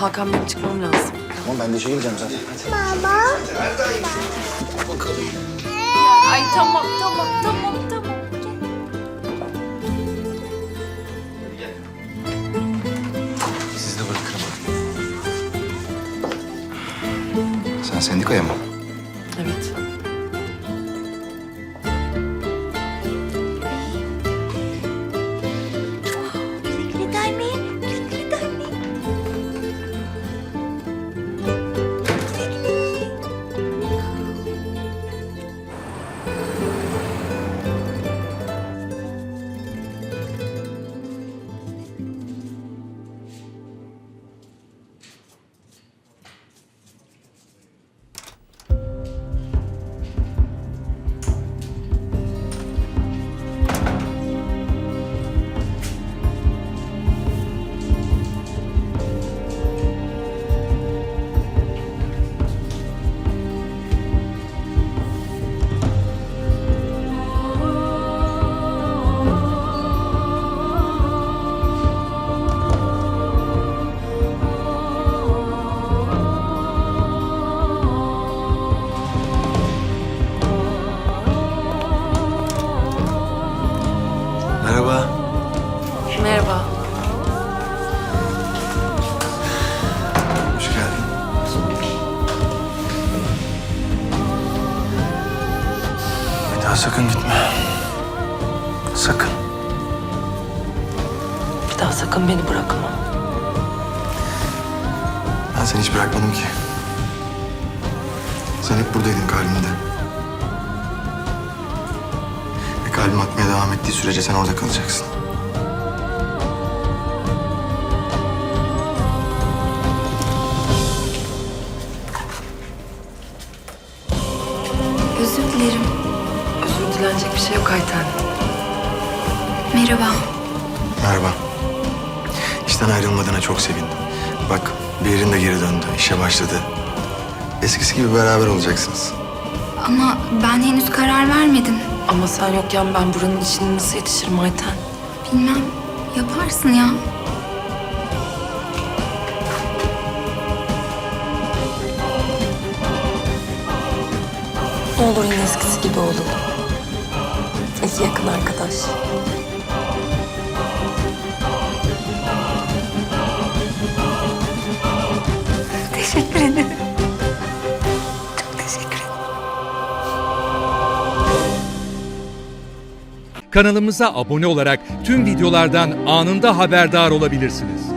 Hakan benim çıkmam lazım. Tamam ben de işe geleceğim zaten. Hadi. Ay tamam tamam tamam tamam. Sizi de bırakırım. Sen sendikaya mı? Evet. Merhaba. Hoş geldin. Bir daha sakın gitme. Sakın. Bir daha sakın beni bırakma. Ben seni hiç bırakmadım ki. Sen hep buradaydın kalbimde. Ve kalbim atmaya devam ettiği sürece sen orada kalacaksın. Dilerim. Özür dilenecek bir şey yok Ayten. Merhaba. Merhaba. İşten ayrılmadığına çok sevindim. Bak bir yerin de geri döndü, işe başladı. Eskisi gibi beraber olacaksınız. Ama ben henüz karar vermedim. Ama sen yokken ben buranın işine nasıl yetişirim Ayten? Bilmem. Yaparsın ya. Ne olur yine eskisi gibi olalım. İki yakın arkadaş. Teşekkür. Çok teşekkür ederim. Kanalımıza abone olarak tüm videolardan anında haberdar olabilirsiniz.